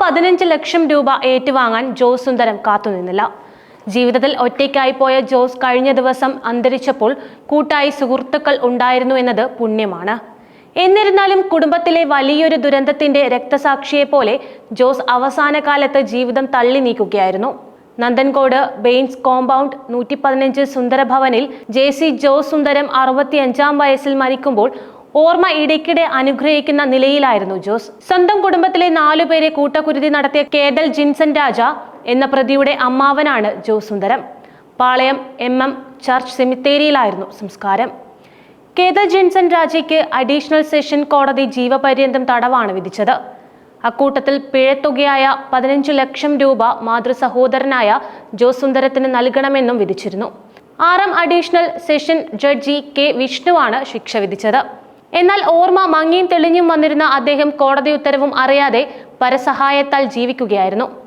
പതിനഞ്ച് ലക്ഷം രൂപ ഏറ്റുവാങ്ങാൻ ജോസ് സുന്ദരം കാത്തുനിന്നില്ല. ജീവിതത്തിൽ ഒറ്റയ്ക്കായി പോയ ജോസ് കഴിഞ്ഞ ദിവസം അന്തരിച്ചപ്പോൾ കൂട്ടായി സുഹൃത്തുക്കൾ ഉണ്ടായിരുന്നു എന്നത് പുണ്യമാണ്. എന്നിരുന്നാലും കുടുംബത്തിലെ വലിയൊരു ദുരന്തത്തിന്റെ രക്തസാക്ഷിയെ പോലെ ജോസ് അവസാന കാലത്ത് ജീവിതം തള്ളി നീക്കുകയായിരുന്നു. നന്ദൻകോട് ബെയിൻസ് കോമ്പൗണ്ട് നൂറ്റി പതിനഞ്ച് സുന്ദരഭവനിൽ ജെ സി ജോസ് സുന്ദരം അറുപത്തിയഞ്ചാം വയസ്സിൽ മരിക്കുമ്പോൾ ഓർമ്മ ഇടയ്ക്കിടെ അനുഗ്രഹിക്കുന്ന നിലയിലായിരുന്നു ജോസ്. സ്വന്തം കുടുംബത്തിലെ നാലുപേരെ കൂട്ടക്കുരുതി നടത്തിയ കേദൽ ജിൻസൺ രാജ എന്ന പ്രതിയുടെ അമ്മാവനാണ് Jose Sundaram. Palayam M M church സെമിത്തേരിയിലായിരുന്നു സംസ്കാരം. കേദൽ ജിൻസൺ രാജയ്ക്ക് അഡീഷണൽ സെഷൻ കോടതി ജീവപര്യന്തം തടവാണ് വിധിച്ചത്. അക്കൂട്ടത്തിൽ പിഴത്തുകയായ പതിനഞ്ച് ലക്ഷം രൂപ മാതൃ സഹോദരനായ ജോസ് സുന്ദരത്തിന് നൽകണമെന്നും വിധിച്ചിരുന്നു. ആറാം അഡീഷണൽ സെഷൻ ജഡ്ജി കെ വിഷ്ണുവാണ് ശിക്ഷ വിധിച്ചത്. എന്നാൽ ഓർമ്മ മങ്ങിയും തെളിഞ്ഞും വന്നിരുന്ന അദ്ദേഹം കോടതി ഉത്തരവും അറിയാതെ പരസഹായത്താൽ ജീവിക്കുകയായിരുന്നു.